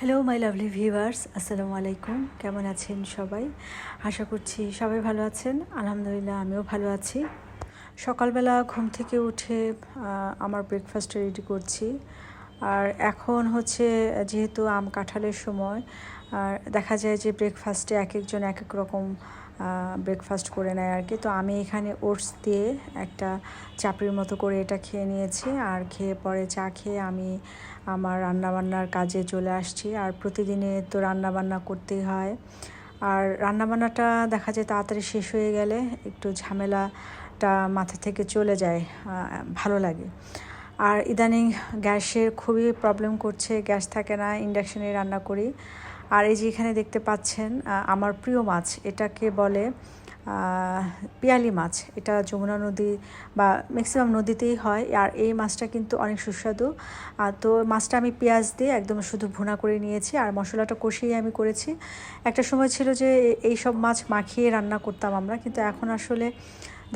Hello my lovely viewers আসসালামু আলাইকুম কেমন আছেন সবাই? আশা করছি সবাই ভালো আছেন। আলহামদুলিল্লাহ, আমিও ভালো আছি। সকালবেলা ঘুম থেকে উঠে আমার ব্রেকফাস্ট রেডি করছি। আর এখন হচ্ছে যেহেতু আম কাঁঠালের সময়, আর দেখা যায় যে ব্রেকফাস্টে এক একজন এক এক রকম ব্রেকফাস্ট করে নেয় আর কি। তো আমি এখানে ওটস দিয়ে একটা চাপড়ির মতো করে এটা খেয়ে নিয়েছি। আর খেয়ে পরে চা খেয়ে আমি আমার রান্নাবান্নার কাজে চলে আসছি। আর প্রতিদিনে তো রান্নাবান্না করতেই হয়। আর রান্নাবান্নাটা দেখা যায় তাড়াতাড়ি শেষ হয়ে গেলে একটু ঝামেলাটা মাথা থেকে চলে যায় ভালো লাগে। আর ইদানিং গ্যাসের খুবই প্রবলেম করছে। গ্যাস থাকে না ইন্ডাকশানে রান্না করি। আর এই যে এখানে দেখতে পাচ্ছেন আমার প্রিয় মাছ, এটাকে বলে পিয়ালি মাছ। এটা যমুনা নদী বা ম্যাক্সিমাম নদীতেই হয় আর এই মাছটা কিন্তু অনেক সুস্বাদু। তো মাছটা আমি পেঁয়াজ দিয়ে একদম শুধু ভুনা করে নিয়েছি আর মশলাটা কষিয়ে আমি করেছি। একটা সময় ছিল যে এই সব মাছ মাখিয়ে রান্না করতাম আমরা, কিন্তু এখন আসলে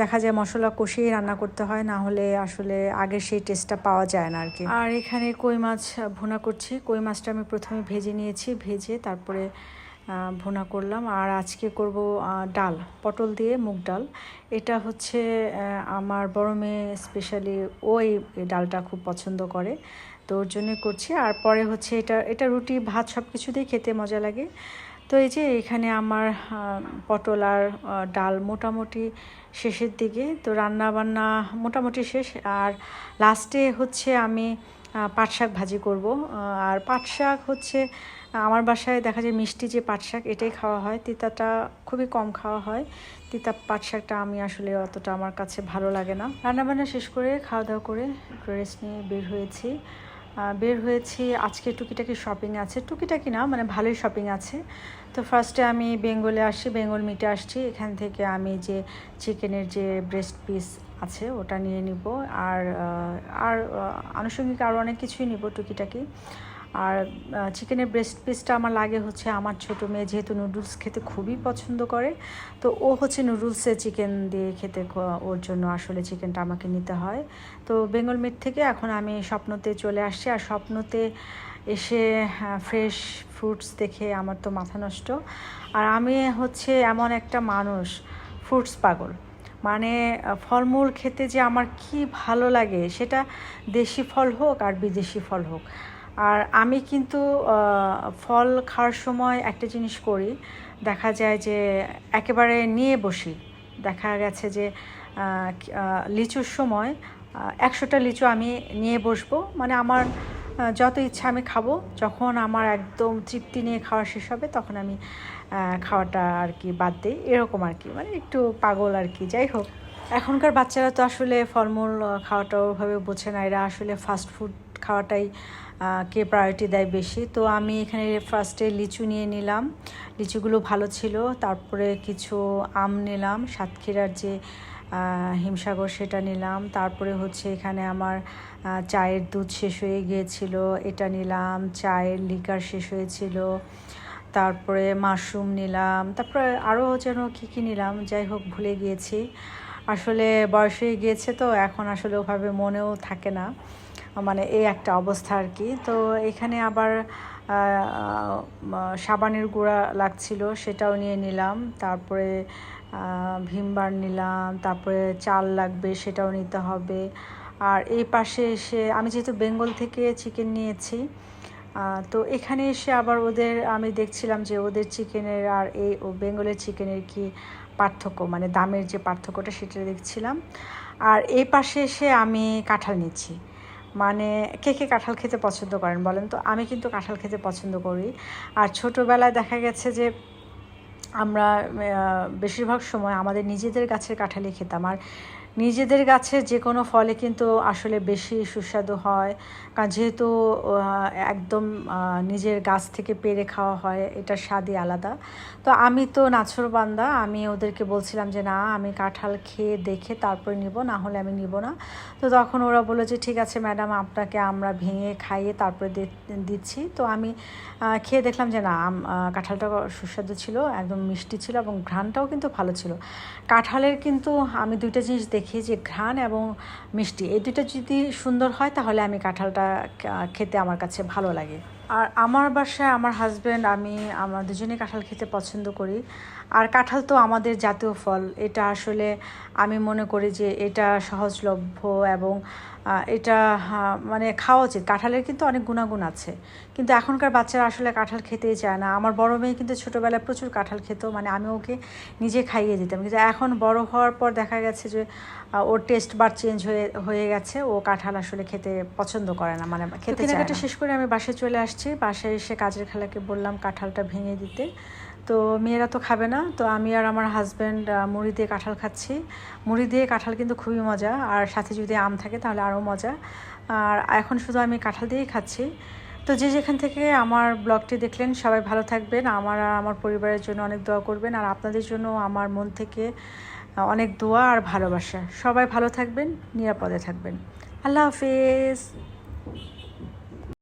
দেখা যায় মশলা কষিয়ে রান্না করতে হয়, না হলে আসলে আগের সেই টেস্টটা পাওয়া যায় না আর কি আর এখানে কই মাছ ভুনা করছি। কই মাছটা আমি প্রথমে ভেজে নিয়েছি, ভেজে তারপরে ভুনা করলাম। আর আজকে করব ডাল, পটল দিয়ে মুগ ডাল। এটা হচ্ছে আমার বড় মেয়ে স্পেশালি ও এই এই ডালটা খুব পছন্দ করে, তো ওর জন্যই করছি। আর পরে হচ্ছে এটা এটা রুটি, ভাত সব কিছু দিয়ে খেতে মজা লাগে। তো এই যে এখানে আমার পটল আর ডাল মোটামুটি শেষের দিকে। তো রান্না বান্না মোটামুটি শেষ। আর লাস্টে হচ্ছে আমি পাট শাক ভাজি করব। আর পাট শাক হচ্ছে, আমার বাসায় দেখা যায় মিষ্টি যে পাট শাক এটাই খাওয়া হয়। তিতাটা খুবই কম খাওয়া হয়। তিতা পাট শাকটা আমি আসলে অতটা আমার কাছে ভালো লাগে না। রান্নাবান্না শেষ করে খাওয়া দাওয়া করে রেস্ট নিয়ে বের হয়েছি। বের হয়েছি। আজকে টুকিটাকি শপিং আছে। টুকিটাকি না মানে ভালোই শপিং আছে। তো ফার্স্টে আমি বেঙ্গলে আসি বেঙ্গল মিটে আসছি। এখান থেকে আমি যে চিকেনের যে ব্রেস্ট পিস আছে, ওটা নিয়ে নিব। আর আর আনুষঙ্গিক আরও অনেক কিছুই নিব টুকিটাকি। আর চিকেনের ব্রেস্ট পিসটা আমার লাগে হচ্ছে আমার ছোটো মেয়ে যেহেতু নুডলস খেতে খুবই পছন্দ করে, তো ও হচ্ছে নুডলসে চিকেন দিয়ে খেতে ওর জন্য আসলে চিকেনটা আমাকে নিতে হয়। তো বেঙ্গল মিট থেকে এখন আমি স্বপ্নতে চলে আসছি আর স্বপ্নতে এসে ফ্রেশ ফ্রুটস দেখে আমার তো মাথা নষ্ট। আর আমি হচ্ছে এমন একটা মানুষ ফ্রুটস পাগল। মানে ফলমূল খেতে যে আমার কি ভালো লাগে সেটা দেশি ফল হোক আর বিদেশি ফল হোক। আর আমি কিন্তু ফল খাওয়ার সময় একটা জিনিস করি। দেখা যায় যে একেবারে নিয়ে বসি। দেখা গেছে যে লিচুর সময় একশোটা লিচু আমি নিয়ে বসবো। মানে আমার যত ইচ্ছা আমি খাব। যখন আমার একদম তৃপ্তি নিয়ে খাওয়া শেষ হবে, তখন আমি খাওয়াটা আর কি বাদ দিই। এরকম আর কি। মানে একটু পাগল আর কি। যাই হোক, এখনকার বাচ্চারা তো আসলে ফলমূল খাওয়াটা ওভাবে বোঝে না। এরা আসলে ফাস্ট ফুড খাওয়াটাই কে প্রায়োরিটি দেয় বেশি। তো আমি এখানে ফার্স্টে লিচু নিয়ে নিলাম। লিচুগুলো ভালো ছিল। তারপরে কিছু আম নিলাম। সাতক্ষীরার যে হিমসাগর সেটা নিলাম। তারপরে হচ্ছে এখানে আমার চায়ের দুধ শেষ হয়ে গিয়েছিল, এটা নিলাম। চায়ের লিকার শেষ হয়েছিল। তারপরে মাশরুম নিলাম। তারপরে আরও যেন কী কী নিলাম, যাই হোক ভুলে গিয়েছি। আসলে বয়স হয়ে গিয়েছে তো, এখন আসলে ওভাবে মনেও থাকে না। মানে এই একটা অবস্থা আর কি। তো এখানে আবার সাবানের গুঁড়া লাগছিল, সেটাও নিয়ে নিলাম। তারপরে ভিমবার নিলাম, তারপরে চাল লাগবে, সেটাও নিতে হবে। আর এই পাশে এসে, আমি যেহেতু বেঙ্গল থেকে চিকেন নিয়েছি তো এখানে এসে আবার ওদের, আমি দেখছিলাম যে ওদের চিকেনের আর এই ও বেঙ্গলের চিকেনের কি পার্থক্য মানে দামের যে পার্থক্যটা সেটা দেখছিলাম। আর এই পাশে এসে আমি কাঁঠাল নিচ্ছি। মানে কে কে কাঁঠাল খেতে পছন্দ করেন বলেন তো? আমি কিন্তু কাঁঠাল খেতে পছন্দ করি। আর ছোটোবেলায় দেখা গেছে যে আমরা বেশিরভাগ সময় আমাদের নিজেদের গাছের কাঁঠালই খেতাম। আর নিজেদের গাছে যে কোনো ফলে কিন্তু আসলে বেশি সুস্বাদু হয়। কারণ যেহেতু একদম নিজের গাছ থেকে পেরে খাওয়া হয়, এটার স্বাদই আলাদা। তো আমি তো নাছরবান্দা আমি ওদেরকে বলছিলাম যে, না, আমি কাঁঠাল খেয়ে দেখে তারপরে নিব, না হলে আমি নিব না। তো তখন ওরা বলল যে, ঠিক আছে ম্যাডাম, আপনাকে আমরা ভেঙে খাইয়ে তারপরে দিচ্ছি। তো আমি খেয়ে দেখলাম যে, না কাঁঠালটা সুস্বাদু ছিল, একদম মিষ্টি ছিল এবং ঘ্রাণটাও কিন্তু ভালো ছিল। কাঁঠালের কিন্তু আমি দুইটা জিনিস দেখি যে ঘ্রাণ এবং মিষ্টি। এই দুইটা যদি সুন্দর হয়, তাহলে আমি কাঁঠালটা খেতে আমার কাছে ভালো লাগে। আর আমার বাসায় আমার হাজব্যান্ড আমি আমার দুজনেই কাঁঠাল খেতে পছন্দ করি। আর কাঁঠাল তো আমাদের জাতীয় ফল। এটা আসলে আমি মনে করি যে এটা সহজলভ্য এবং এটা মানে খাওয়া উচিত। কাঁঠালের কিন্তু অনেক গুণাগুণ আছে। কিন্তু এখনকার বাচ্চারা আসলে কাঁঠাল খেতেই চায় না। আমার বড় মেয়ে কিন্তু ছোটোবেলায় প্রচুর কাঁঠাল খেত। মানে আমি ওকে নিজে খাইয়ে দিতাম। কিন্তু এখন বড় হওয়ার পর দেখা গেছে যে ওর টেস্ট বার চেঞ্জ হয়ে হয়ে গেছে। ও কাঁঠাল আসলে খেতে পছন্দ করে না। মানে খেতে কেনাকাটা শেষ করে আমি বাসায় চলে আসছি বাসায় এসে কাজের খালাকে বললাম কাঁঠালটা ভেঙে দিতে। তো মেয়েরা তো খাবে না। তো আমি আর আমার হাজব্যান্ড মুড়ি দিয়ে কাঁঠাল খাচ্ছি। মুড়ি দিয়ে কাঁঠাল কিন্তু খুবই মজা। আর সাথে যদি আম থাকে তাহলে আরও মজা। আর এখন শুধু আমি কাঁঠাল দিয়েই খাচ্ছি। তো যে যেখান থেকে আমার ব্লগটি দেখলেন, সবাই ভালো থাকবেন। আমার আর আমার পরিবারের জন্য অনেক দোয়া করবেন। আর আপনাদের জন্য আমার মন থেকে অনেক দোয়া আর ভালোবাসা। সবাই ভালো থাকবেন, নিরাপদে থাকবেন। আল্লাহ হাফিজ।